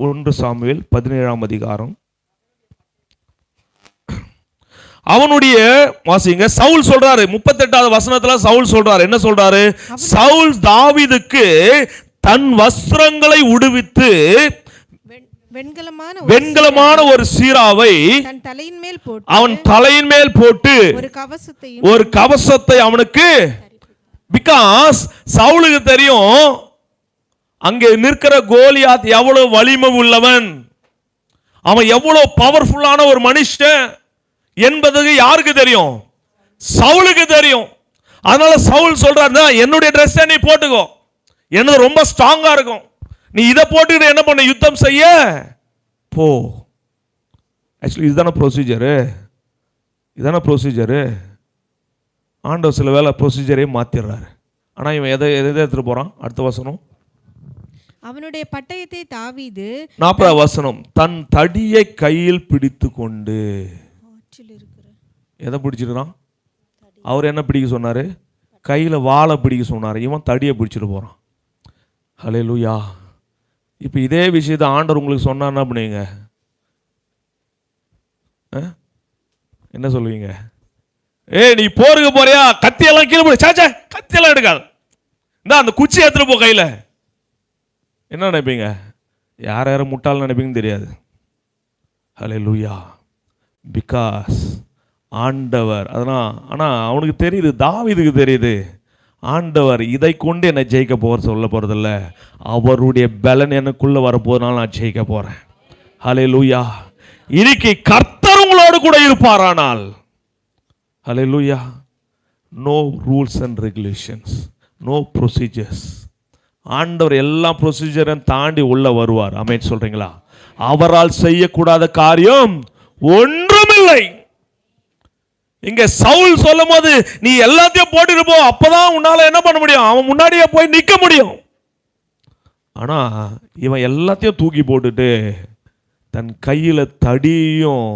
ஒன்று சாமுவேல் பதினேழாம் அதிகாரம். அவனுடைய வாசிங்க சவுல் சொல்றாரு முப்பத்தெட்டாவது வசனத்துல சவுல் சொல்றாரு என்ன சொல்றாரு? சவுல் தாவீதுக்கு தன் வஸ்திரங்களை உடுவித்து வெண்- வெண்கலமான ஒரு சீராவை அவன் தலையின் மேல் போட்டு ஒரு கவசத்தை அவனுக்கு பிகாஸ் சவுலுக்கு தெரியும் அங்கே நிற்கிற கோலியாத் எவ்வளவு வலிமை உள்ளவன்? அவன் எவ்வளவு பவர்ஃபுல்லான ஒரு மனுஷன் என்பது யாருக்கு தெரியும்? சவுலுக்கு தெரியும். அதனால சவுல் சொல்றாரு என்னுடைய ட்ரெஸ்ஸை நீ போட்டுக்கோ. என்னது ரொம்ப ஸ்ட்ராங்கா இருக்கும். நீ இதை போட்டுக்கிட்டு என்ன பண்ண யுத்தம் செய்ய? போ. ஆக்சுவலி இதுதானே ப்ரொசீஜரு இதுதானே ப்ரொசீஜரு ஆண்டவர் சில வேலை ப்ரொசீஜரே மாற்றிடுறாரு ஆனால் இவன் எதை எதை எதை எடுத்துகிட்டு போகிறான் அடுத்த வசனம். அவனுடைய பட்டயத்தை தாவீது நாற்பதாவது வசனம் தன் தடியை கையில் பிடித்து கொண்டு எதை பிடிச்சிருக்கிறான்? அவர் என்ன பிடிக்க சொன்னார்? கையில் வாழை பிடிக்க சொன்னார். இவன் தடியை பிடிச்சிட்டு போகிறான் ஹலே லூயா இப்போ இதே விஷயத்தை ஆண்டவர் உங்களுக்கு சொன்னார் என்ன பண்ணுவீங்க? என்ன சொல்லுவீங்க? ஏய் நீ போருக்கு போறியா? கத்தியெல்லாம் கீழே போடு. சாச்சா கத்தியெல்லாம் எடுக்காது. இந்த அந்த குச்சி எடுத்துட்டு போ கையில். என்ன நினைப்பீங்க? யார் யாரை முட்டால் நினைப்பீங்கன்னு தெரியாது. ஹலே லூயா பிகாஸ் ஆண்டவர் அதனால் ஆனால் அவனுக்கு தெரியுது தாவிதுக்கு தெரியுது. ஆண்டவர் இதை கொண்டு என்னை ஜெயிக்க போகிற சொல்ல போகிறதில்ல அவருடைய பலன் எனக்குள்ளே வரப்போதுனால நான் ஜெயிக்க போகிறேன் ஹலே லூயா இன்னைக்கு கர்த்தர் உங்களோடு கூட இருப்பாரானால். Hallelujah no rules and regulations no procedures ஆண்டவர் எல்லா ப்ரொசீஜரையும் தாண்டி உள்ளே வருவார். அமைன்னு சொல்கிறீங்களா அவரால் செய்யக்கூடாத காரியம் ஒன்றுமில்லை. இங்க சவுல் சொல்லும் போது நீ எல்லாத்தையும் போட்டுட்டு போ அப்பதான் உன்னால என்ன பண்ண முடியும்? அவன் முன்னாடியே போய் நிக்க முடியும். ஆனா இவன் எல்லாத்தையும் தூக்கி போட்டுட்டு தன் கையில தடியும்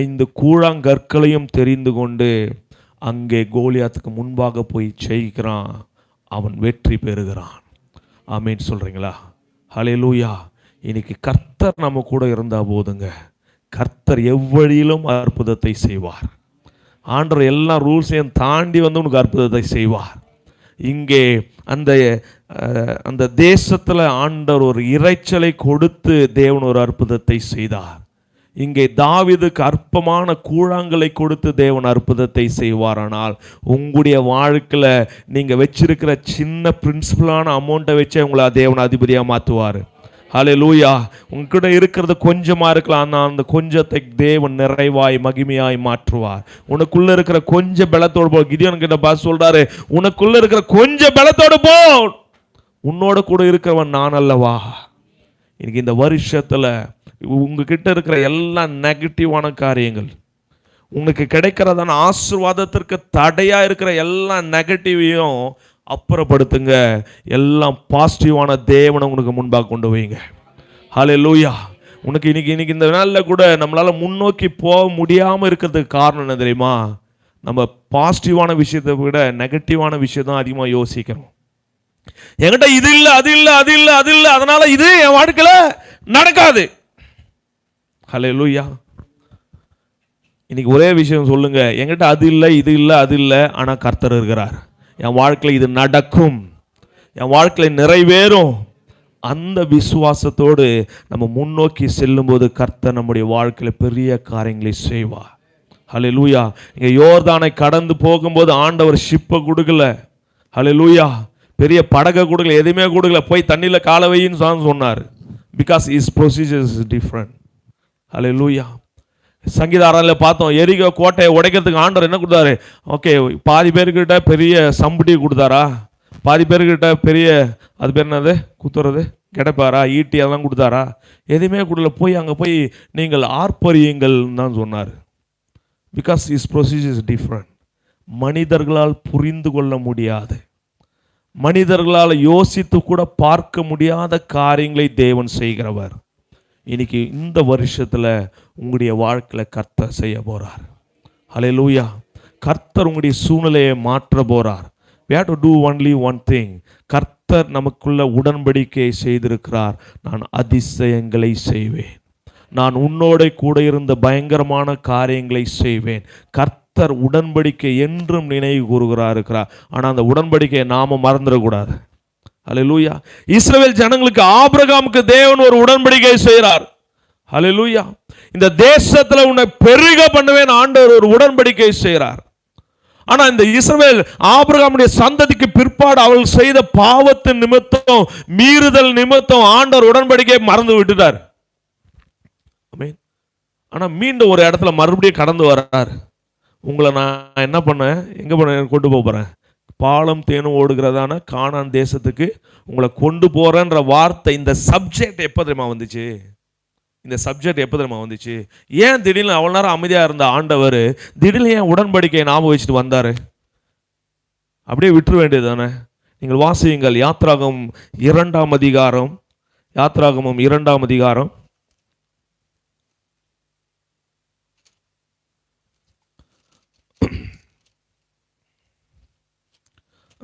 ஐந்து கூழாங்கற்களையும் தெரிந்து கொண்டு அங்கே கோலியாத்துக்கு முன்பாக போய் ஜெயிக்கிறான். அவன் வெற்றி பெறுகிறான். ஆமேன்னு சொல்கிறீங்களா ஹலே லூயா இன்னைக்கு கர்த்தர் நம்ம கூட இருந்தால் போதுங்க. கர்த்தர் எவ்வழியிலும் அற்புதத்தை செய்வார். ஆண்டவர் எல்லா ரூல்ஸையும் தாண்டி வந்து உனக்கு அற்புதத்தை செய்வார். இங்கே அந்த அந்த தேசத்தில் ஆண்டவர் ஒரு இரைச்சலை கொடுத்து தேவன் ஒரு அற்புதத்தை செய்தார். இங்கே தாவிதுக்கு அற்பமான கூழாங்கலை கொடுத்து தேவன் அற்புதத்தை செய்வாரானால் உங்களுடைய வாழ்க்கையில் நீங்கள் வச்சிருக்கிற சின்ன பிரின்சிபலான அமௌண்ட்டை வச்சே உங்களை தேவன் அதிபதியாக மாற்றுவார் ஹலே லூயா உங்ககிட்ட இருக்கிறது கொஞ்சமாக இருக்கலாம் ஆனால் அந்த கொஞ்சத்தை தேவன் நிறைவாய் மகிமையாய் மாற்றுவார். உனக்குள்ள இருக்கிற கொஞ்ச பலத்தோடு போ. கிதியோன் கிட்ட பார்த்து சொல்கிறாரு உனக்குள்ள இருக்கிற கொஞ்ச பலத்தோடு போ. உன்னோட கூட இருக்கிறவன் நான் அல்லவா? இன்றைக்கி இந்த வருஷத்தில் உங்ககிட்ட இருக்கிற எல்லா நெகட்டிவான காரியங்கள் உங்களுக்கு கிடைக்கிறதான ஆசீர்வாதத்திற்கு தடையாக இருக்கிற எல்லா நெகட்டிவையும் அப்புறப்படுத்துங்க. எல்லாம் பாசிட்டிவான தேவனை உங்களுக்கு முன்பாக கொண்டு வைங்க. ஹலே லூயா உனக்கு இன்னைக்கு இன்னைக்கு இந்த நாளில் கூட நம்மளால் முன்னோக்கி போக முடியாமல் இருக்கிறதுக்கு காரணம் என்ன தெரியுமா? நம்ம பாசிட்டிவான விஷயத்தை விட நெகட்டிவான விஷயம் தான் அதிகமாக யோசிக்கிறோம். என்கிட்ட இது இல்லை அது இல்லை அது இல்லை அது இல்லை. அதனால இது என் வாழ்க்கையில நடக்காது. ஹலே லூயா இன்னைக்கு ஒரே விஷயம் சொல்லுங்க. என்கிட்ட அது இல்லை இது இல்லை அது இல்லை. ஆனால் கர்த்தர் இருக்கிறார். என் வாழ்க்கையில் இது நடக்கும். என் வாழ்க்கையில் நிறைவேறும். அந்த விசுவாசத்தோடு நம்ம முன்னோக்கி செல்லும்போது கர்த்தர் நம்முடைய வாழ்க்கையில் பெரிய காரியங்களை செய்வார். ஹலே லூயா இங்கே யோர்தானை கடந்து போகும்போது ஆண்டவர் ஷிப்பை கொடுக்கல. ஹலே லூயா பெரிய படகை கொடுக்கல எதுவுமே கொடுக்கல. போய் தண்ணியில் கால வையின்னு தான் சொன்னார். Because is procedures is different hallelujah சங்கீதாரில் பார்த்தோம் எரிக கோட்டையை உடைக்கிறதுக்கு ஆண்டவர் என்ன கொடுத்தாரு? ஓகே பாதி பேர்கிட்ட பெரிய சம்புடி கொடுத்தாரா? பாதி பேர்கிட்ட பெரிய அது பேர் என்னது? குத்துறது? கிடைப்பாரா? ஈட்டி அதெல்லாம் கொடுத்தாரா? எதுவுமே கொடுக்கல. போய் அங்கே போய் நீங்கள் ஆர்ப்பரியுங்கள் தான் சொன்னார். Because is procedure is different மனிதர்களால் புரிந்து கொள்ள முடியாது. மனிதர்களால் யோசித்து கூட பார்க்க முடியாத காரியங்களை தேவன் செய்கிறவர். இன்னைக்கு இந்த வருஷத்தில் உங்களுடைய வாழ்க்கையில் கர்த்தர் செய்ய போகிறார் ஹalleluya கர்த்தர் உங்களுடைய சூழ்நிலையை மாற்ற போகிறார் we have to only one thing கர்த்தர் நமக்குள்ள உடன்படிக்கையை செய்திருக்கிறார். நான் அதிசயங்களை செய்வேன். நான் உன்னோட கூட இருந்த பயங்கரமான காரியங்களை செய்வேன். கர்த்தர் உடன்படிக்கை என்றும் நினைவு கூறுகிறா இருக்கிறார் ஆனால் அந்த உடன்படிக்கையை நாம மறந்துடக்கூடாது. லூயா இஸ்ரேல் ஜனங்களுக்கு ஆபிரகாமுக்கு தேவன் ஒரு உடன்படிக்கை செய்கிறார். ஹalleluya இந்த தேசத்தில் உன்னை பெருக பண்ணுவேன் ஆண்டவர் ஒரு உடன்படிக்கை செய்கிறார். ஆனால் இந்த இஸ்ரேல் ஆபிரகாமுடைய சந்ததிக்கு பிற்பாடு அவள் செய்த பாவத்தின் நிமித்தம் மீறுதல் நிமித்தம் ஆண்டவர் உடன்படிக்கையை மறந்து விட்டுட்டார். ஆனால் மீண்டும் ஒரு இடத்துல மறுபடியும் கடந்து வர்றார். உங்களை நான் என்ன பண்ணேன்? எங்கே பண்ண கொண்டு போக போகிறேன் பாலம் தேனும் ஓடுகிறதான காணான் தேசத்துக்கு உங்களை கொண்டு போகிறேன்ற வார்த்தை இந்த சப்ஜெக்ட் எப்போ தெரியுமா வந்துச்சு? இந்த சப்ஜெக்ட் எப்போ தெரியுமா வந்துச்சு? ஏன் திடீர்னு அவ்வளோ நேரம் அமைதியாக இருந்த ஆண்டவர் திடீர்னு ஏன் உடன்படிக்கையை ஞாபகம் வச்சுட்டு வந்தார்? அப்படியே விட்டுற வேண்டியது தானே நீங்கள் வாசியுங்கள். யாத்ராகம் இரண்டாம் அதிகாரம். யாத்ராகமம் இரண்டாம் அதிகாரம்.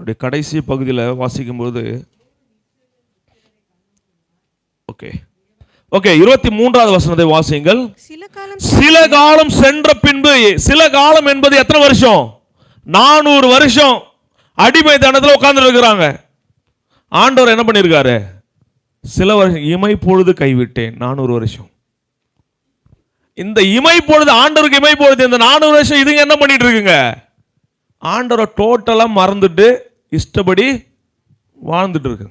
அப்படியே கடைசி பகுதியில் வாசிக்கும்போது ஓகே ஓகே இருபத்தி மூன்றாவது வசனத்தை வாசியுங்கள். சில காலம் சில காலம் சென்ற பின்பு சில காலம் என்பது எத்தனை வருஷம்? நானூறு வருஷம். அடிமை தனத்தில் உட்கார்ந்து இருக்கிறாங்க. ஆண்டவர் என்ன பண்ணியிருக்காரு? சில வருஷம் இமை பொழுது கைவிட்டேன் நானூறு வருஷம். இந்த இமை பொழுது ஆண்டவருக்கு இமை பொழுது இந்த நானூறு வருஷம் இதுங்க என்ன பண்ணிட்டு இருக்குங்க? ஆண்டவரை டோட்டலாக மறந்துட்டு இஷ்டப்படி வாழ்ந்துட்டு இருக்கு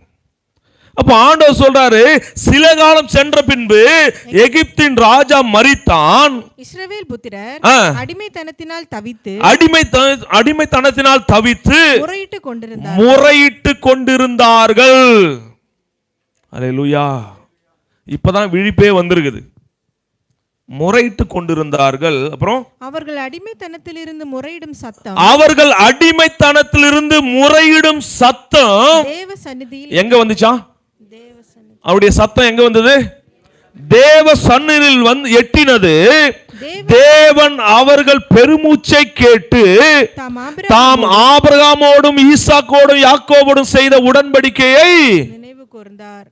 அப்போ ஆண்டவர் சொல்றாரு சில காலம் சென்ற பின்பு எகிப்தின் ராஜா மரித்தான். இஸ்ரவேல் புத்திரர். அடிமைத்தனத்தினால் தவித்து அடிமை அடிமைத்தனத்தினால் தவித்து முறையிட்டு கொண்டிருந்தார். முறையிட்டு கொண்டிருந்தார்கள். அல்லேலூயா இப்பதான் விழிப்பே வந்திருக்குது. முறையிட்டு கொண்டிருந்தார்கள். அப்புறம் அவர்கள் அடிமைத்தனத்திலிருந்து முறையிடும் சத்தம். அவர்கள் அடிமைத்தனத்திலிருந்து முறையிடும் சத்தம். தேவ சந்நிதியில் எங்க வந்துச்சா? அவருடைய சத்தம் எங்க வந்தது? தேவ சந்நிதியில் வந்து எட்டினது. தேவ தேவன் அவர்கள் பெருமூச்சை கேட்டு தாம் ஆபிரகாம் தாம் ஆபிரகாமோடும் ஈசாக்கோடும் யாக்கோபோடும் செய்த உடன்படிக்கையை நினைவு கூர்ந்தார்.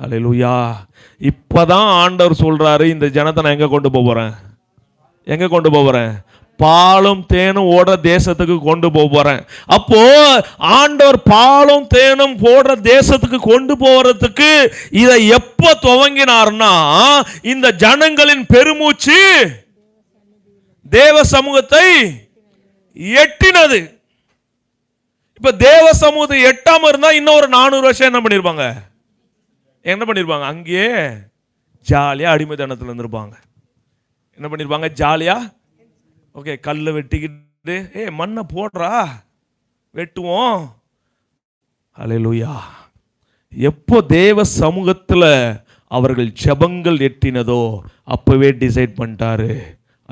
அல்லேலூயா இப்போதான் ஆண்டவர் சொல்கிறாரு இந்த ஜனத்தை நான் எங்கே கொண்டு போகிறேன் எங்கே கொண்டு போகிறேன் பாலும் தேனும் ஓடுற தேசத்துக்கு கொண்டு போக அப்போ ஆண்டவர் பாலும் தேனும் போடுற தேசத்துக்கு கொண்டு போகிறதுக்கு இதை எப்போ துவங்கினார்னா இந்த ஜனங்களின் பெருமூச்சு தேவ சமூகத்தை எட்டினது. இப்ப தேவ சமூகத்தை எட்டாம இருந்தா இன்னும் ஒரு நானூறு வருஷம் என்ன பண்ணிருப்பாங்க? என்ன பண்ணியிருப்பாங்க அங்கேயே ஜாலியாக அடிமைத்தனத்துல இருந்திருப்பாங்க. என்ன பண்ணிருப்பாங்க? ஜாலியாக ஓகே கல்லை வெட்டிக்கிட்டு ஏ மண்ணை போடுறா வெட்டுவோம். அலையலூயா எப்போ தேவ சமூகத்தில் அவர்கள் ஜெபங்கள் எட்டினதோ அப்போவே டிசைட் பண்ணிட்டாரு.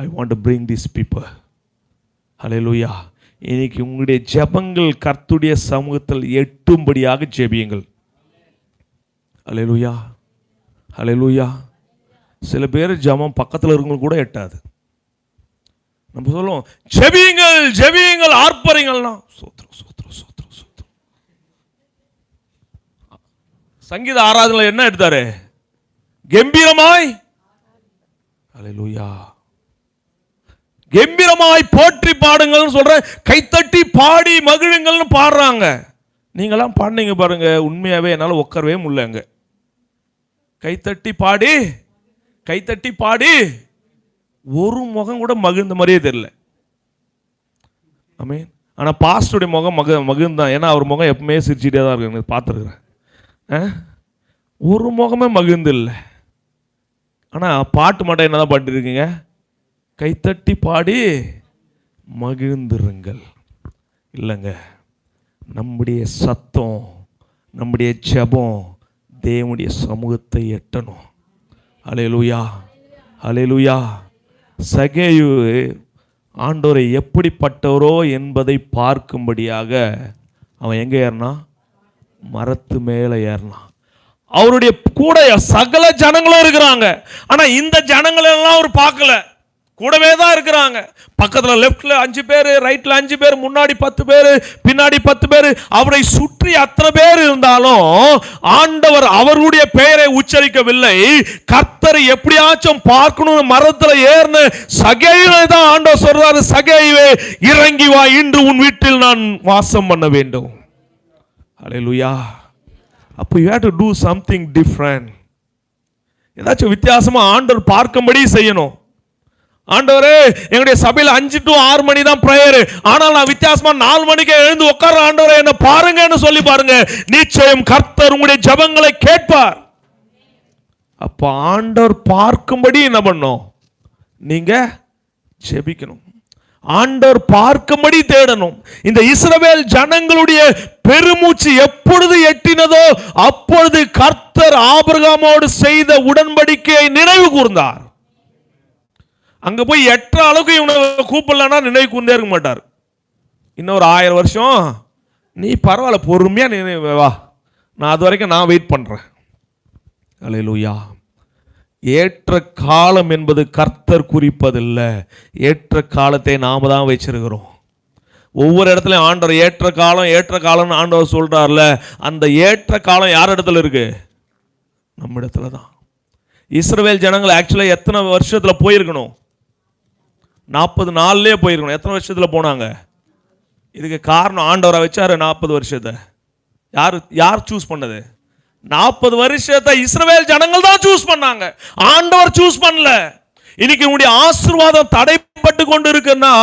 I want to bring this people hallelujah இன்னைக்கு உங்களுடைய ஜெபங்கள் கர்த்துடைய சமூகத்தில் எட்டும்படியாக ஜெபியுங்கள். அலையலுயா அலையலுயா சில பேர் ஜபம் பக்கத்தில் இருக்கவங்க கூட எட்டாது. நம்ம சொல்லுவோம் ஜெபியுங்கள் ஜெபியுங்கள் ஆர்ப்பரிங்கள்னா சோத்திரம் சோத்திரம் சோத்திரம் சோத்திரம். சங்கீத ஆராதனை என்ன எடுத்தாரு? கம்பீரமாய் அலையலுயா கம்பீரமாய் போற்றி பாடுங்கள்னு சொல்கிறேன் கைத்தட்டி பாடி மகிழுங்கள்னு பாடுறாங்க. நீங்களாம் பாடினீங்க பாருங்க உண்மையாவே என்னால் உட்காரவே முடியலங்க. கைத்தட்டி பாடி. கைத்தட்டி பாடு. ஒரு முகம் கூட மகிழ்ந்த மாதிரியே தெரியல. ஆமீன் ஆனால் பாஸ்டருடைய முகம் மக மகிழ்ந்தான். ஏன்னா அவர் முகம் எப்பவுமே சிரிச்சிட்டே தான் இருக்கு எனக்கு பார்த்துருக்குறேன். ஒரு முகமே மகிழ்ந்து இல்லை. ஆனால் பாட்டு மட்டும் என்னதான் தான் இருக்கீங்க கைத்தட்டி பாடி. மகிழ்ந்துருங்கள். இல்லைங்க. நம்முடைய சத்தம் நம்முடைய ஜபம் தேவனுடைய சமூகத்தை எட்டணும். அலையலுயா அலையலுயா சகேயு ஆண்டோரை எப்படிப்பட்டவரோ என்பதை பார்க்கும்படியாக அவன் எங்கே ஏறினான் மரத்து மேலே ஏறினான் அவருடைய கூட சகல ஜனங்களும் இருக்கிறாங்க. ஆனால் இந்த ஜனங்களெல்லாம் அவர் பார்க்கல. கூடவே தான் இருக்கிறாங்க. பக்கத்தில் லெஃப்டில் அஞ்சு பேர் ரைட்டில் அஞ்சு பேர் முன்னாடி பத்து பேர் பின்னாடி பத்து பேர் அவரை சுற்றி அத்தனை பேர் இருந்தாலும் ஆண்டவர் அவருடைய பெயரை உச்சரிக்கவில்லை. கர்த்தரை எப்படியாச்சும் பார்க்கணும்னு மரத்தில் ஏறின சகைவை தான் ஆண்டவர் சொல்றாரு சகைவே இறங்கி வா இன்று உன் வீட்டில் நான் வாசம் பண்ண வேண்டும். ஹalleluya அப்போ you have to do something different ஏதாச்சும் வித்தியாசமாக ஆண்டவர் பார்க்கும்படி செய்யணும். ஆண்டவரே எங்களுடைய சபையில் அஞ்சு டு ஆறு மணி தான் ப்ரேயர் ஆனால் நான் வித்தியாசமா நாலு மணிக்கு எழுந்து உட்கார ஆண்டவரே என்ன பாருங்கன்னு சொல்லி பாருங்க. நிச்சயம் கர்த்தர் உங்களுடைய ஜபங்களை கேட்பார். அப்போ ஆண்டவர் பார்க்கும்படி என்ன பண்ணும் நீங்க ஜெபிக்கணும். ஆண்டவர் பார்க்கும்படி தேடணும். இந்த இஸ்ரவேல் ஜனங்களுடைய பெருமூச்சு எப்பொழுது எட்டினதோ அப்பொழுது கர்த்தர் ஆபிரகாமோடு செய்த உடன்படிக்கையை நினைவு கூர்ந்தார். அங்கே போய் எட்டுற அளவுக்கு இவனை கூப்பிடலன்னா நினைவு கூர்ந்தே இருக்க மாட்டார். இன்னொரு ஆயிரம் வருஷம் நீ பரவாயில்ல பொறுமையாக நினைவு வா. நான் அது வரைக்கும் நான் வெயிட் பண்றேன். அல்லேலூயா ஏற்ற காலம் என்பது கர்த்தர் குறிப்பதில்லை. ஏற்ற காலத்தை நாம் தான் வச்சிருக்கிறோம். ஒவ்வொரு இடத்துலையும் ஆண்டவர் ஏற்ற காலம் ஏற்ற காலம்னு ஆண்டவர் சொல்கிறார்ல அந்த ஏற்ற காலம் யார் இடத்துல இருக்குது நம்ம இடத்துல தான். இஸ்ரவேல் ஜனங்கள் ஆக்சுவலாக எத்தனை வருஷத்தில் போயிருக்கணும்? நாற்பது நாள்லயே போயிருக்கணும். எத்தனை வருஷத்தில் போனாங்க? இதுக்கு காரணம் ஆண்டவராக வச்சார் நாற்பது வருஷத்தை. யார் யார் சூஸ் பண்ணது? நாற்பது வருஷத்தை இஸ்ரவேல் ஜனங்கள் தான் சூஸ் பண்ணாங்க. ஆண்டவர் சூஸ் பண்ணல. இன்னைக்கு உங்களுடைய ஆசீர்வாதம் தடைப்பட்டு கொண்டு இருக்குன்னா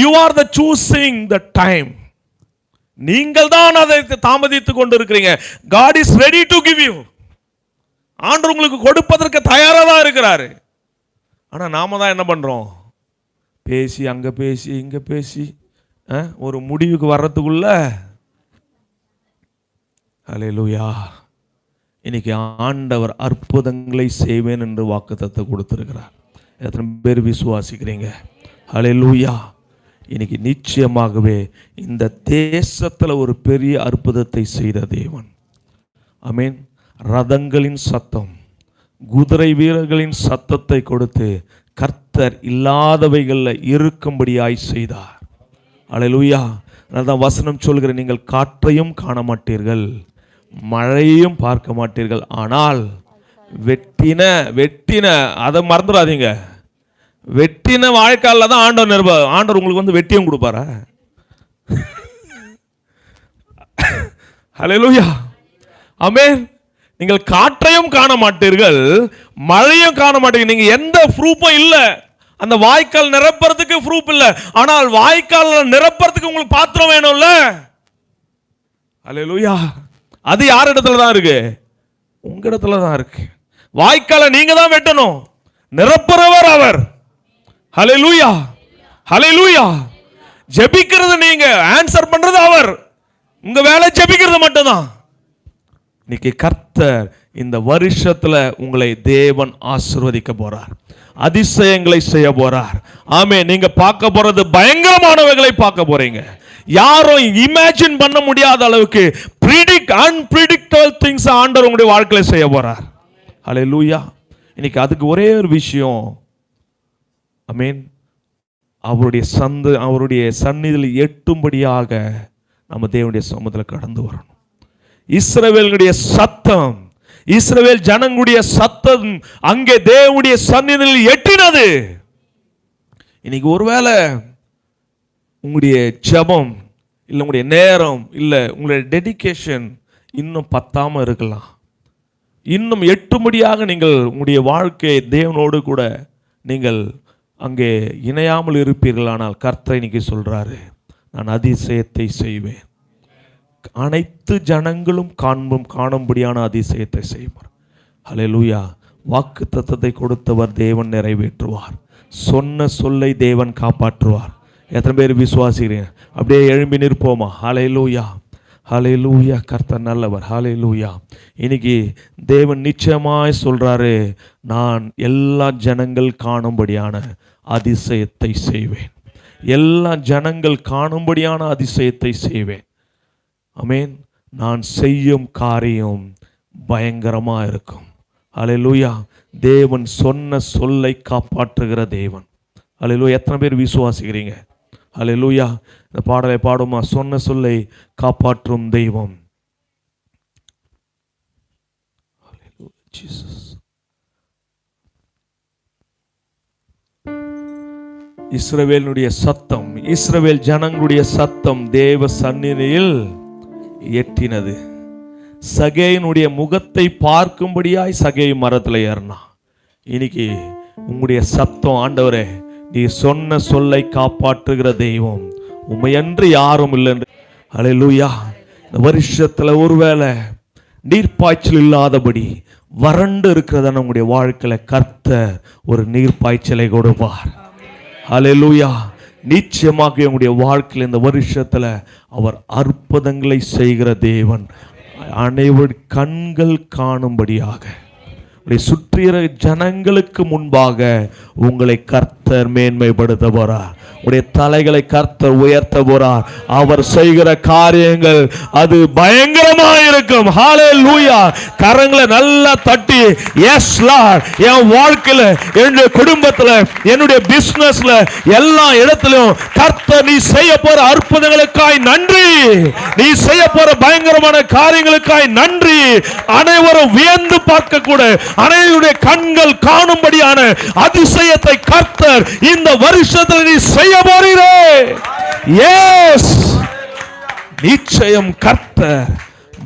you are the choosing the time நீங்கள் தான் அதை தாமதித்து கொண்டு இருக்கிறீங்க God is ready to give you ஆண்டவர் உங்களுக்கு கொடுப்பதற்கு தயாராக தான் இருக்கிறாரு. ஆனால் நாம தான் என்ன பண்ணுறோம் பேசி அங்க பேசி இங்க பேசி ஒரு முடிவுக்கு வர்றதுக்குள்ள. ஹalleluya. இன்னைக்கு ஆண்டவர் அற்புதங்களை செய்வேன் என்று வாக்குத்தத்தை கொடுத்துருக்கிறார். எத்தனை பேர் விசுவாசிக்கிறீங்க? ஹalleluya. இன்னைக்கு நிச்சயமாகவே இந்த தேசத்தில் ஒரு பெரிய அற்புதத்தை செய்த தேவன். மீன் ரதங்களின் சத்தம் குதிரை வீரர்களின் சத்தத்தை கொடுத்து கர்த்தர் இல்லாதவைகளில் இருக்கும்படியாய் செய்தார். அல்லேலூயா அதான் வசனம் சொல்கிற நீங்கள் காற்றையும் காண மாட்டீர்கள் மழையையும் பார்க்க மாட்டீர்கள். ஆனால் வெட்டின வெட்டின அதை மறந்துடாதீங்க. வெட்டின வாழ்க்கையில் தான் ஆண்டவர் நிருப ஆண்டவர் உங்களுக்கு வந்து வெட்டியும் கொடுப்பாரா? ஹalleluya அமேன் நீங்கள் காற்றையும் காண மாட்டீர்கள் மழையும் காண மாட்டீங்க நீங்க எந்த ப்ரூஃபும் இல்லை. அந்த வாய்க்கால் நிரப்புறதுக்கு ப்ரூஃப் இல்லை. ஆனால் வாய்க்கால் நிரப்புறதுக்கு உங்களுக்கு பாத்திரம் வேணும்ல. அலையலூயா அது யார் இடத்துல தான் இருக்கு? உங்க இடத்துல தான் இருக்கு. வாய்க்காலை நீங்க தான் வெட்டணும். நிரப்புறவர் அவர். ஹalleluya லூயா ஜெபிக்கிறது நீங்க. ஆன்சர் பண்றது அவர். உங்க வேலை ஜெபிக்கிறது மட்டும்தான். இன்னைக்கு கர்த்தர் இந்த வருஷத்துல உங்களை தேவன் ஆசிர்வதிக்க போறார். அதிசயங்களை செய்ய போறார். ஆமே நீங்க பார்க்க போறது பயங்கரமானவைகளை பார்க்க போறீங்க. யாரும் இமேஜின் பண்ண முடியாத அளவுக்கு ப்ரிடிக் அன்பிரிடிக்டபிள் திங்ஸ் ஆண்டவர் உங்களுடைய வாழ்க்கையில செய்ய போறார். ஹலே லூயா இன்னைக்கு அதுக்கு ஒரே ஒரு விஷயம். ஐ மீன் அவருடைய சந்து அவருடைய சந்நிதியில் எட்டும்படியாக நம்ம தேவனுடைய சமூகத்தில் கடந்து வரணும். இஸ்ரவேலுடைய சத்தம் இஸ்ரவேல் ஜனங்களுடைய சத்தம் அங்கே தேவனுடைய சந்நிதியில் எட்டினது. இன்னைக்கு ஒருவேளை உங்களுடைய ஜபம் இல்லை உங்களுடைய நேரம் இல்லை உங்களுடைய டெடிகேஷன் இன்னும் பத்தாமல் இருக்கலாம். இன்னும் எட்டுமடியாக நீங்கள் உங்களுடைய வாழ்க்கையை தேவனோடு கூட நீங்கள் அங்கே இணையாமல் இருப்பீர்களானால் கர்த்தரை இன்னைக்கு சொல்கிறாரு நான் அதிசயத்தை செய்வேன். அனைத்து ஜனங்களும் காண்பும் காணும்படியான அதிசயத்தை செய்வார். ஹalleluya. வாக்கு தத்தத்தை கொடுத்தவர் தேவன் நிறைவேற்றுவார். சொன்ன சொல்லை தேவன் காப்பாற்றுவார். எத்தனை பேர் விசுவாசிக்கிறீங்க? அப்படியே எழும்பி நிற்போமா? ஹalleluya. ஹalleluya. கர்த்தர் நல்லவர். ஹalleluya. இன்னைக்கு தேவன் நிச்சயமாய் சொல்கிறாரு நான் எல்லா ஜனங்கள் காணும்படியான அதிசயத்தை செய்வேன். எல்லா ஜனங்கள் காணும்படியான அதிசயத்தை செய்வேன். அமேன் நான் செய்யும் காரியம் பயங்கரமாக இருக்கும். அல்லேலூயா தேவன் சொன்ன சொல்லை காப்பாற்றுகிற தேவன். அல்லேலூயா எத்தனை பேர் விசுவாசிக்கிறீங்க? அல்லேலூயா இந்த பாடலை பாடுமா? சொன்ன சொல்லை காப்பாற்றும் தெய்வம். இஸ்ரவேலினுடைய இஸ்ரவேலுடைய சத்தம் இஸ்ரவேல் ஜனங்களுடைய சத்தம் தேவ சந்நிதியில் எட்டினது. சகேயினுடைய முகத்தை பார்க்கும்படியாய் சகை மரத்தில் ஏறினான் இன்னைக்கு உங்களுடைய சத்தம் ஆண்டவரே நீ சொன்ன சொல்லை காப்பாற்றுகிற தெய்வம். உண்மையன்று யாரும் இல்லை அலை லூயா இந்த வருஷத்துல ஒருவேளை நீர்ப்பாய்ச்சல் இல்லாதபடி வறண்டு இருக்கிறதான உங்களுடைய வாழ்க்கையில கர்த்த ஒரு நீர்ப்பாய்ச்சலை கொடுப்பார். அலை லூயா நிச்சயமாக உங்களுடைய வாழ்க்கையில் இந்த வருஷத்தில் அவர் அற்புதங்களை செய்கிற தேவன். அனைவர் கண்கள் காணும்படியாக. உங்களை சுற்றிய ஜனங்களுக்கு முன்பாக உங்களை கர்த்தர் மேன்மைப்படுத்த போறார் உடைய தலைகளை கர்த்தர் உயர்த்த போறார். அவர் செய்கிற காரியங்கள் அது பயங்கரமா இருக்கும் கரங்களை நல்லா தட்டி எஸ் லார்ட் என் வாழ்க்கையில என்னுடைய குடும்பத்துல என்னுடைய பிசினஸ்ல எல்லா இடத்துலயும் கர்த்தர் நீ செய்ய போற அற்புதங்களுக்காய் நன்றி. நீ செய்ய போற பயங்கரமான காரியங்களுக்காய் நன்றி. அனைவரும் வியந்து பார்க்க கூட அனைவருடைய கண்கள் காணும்படியான அதிசயத்தை கர்த்தர் இந்த வருஷத்தில் நீ செய்ய போறீரே. எஸ் நிச்சயம் கர்த்தர்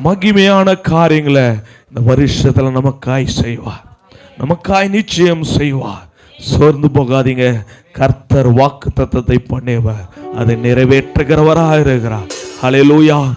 மகிமையான காரியங்களை இந்த வருஷத்துல நமக்காய் செய்வார். நமக்காய் நிச்சயம் செய்வார். சோர்ந்து போகாதீங்க. கர்த்தர் வாக்கு தத்தத்தை பண்ணியவர் அதை நிறைவேற்றுகிறவராக இருக்கிறார் ஹalleluya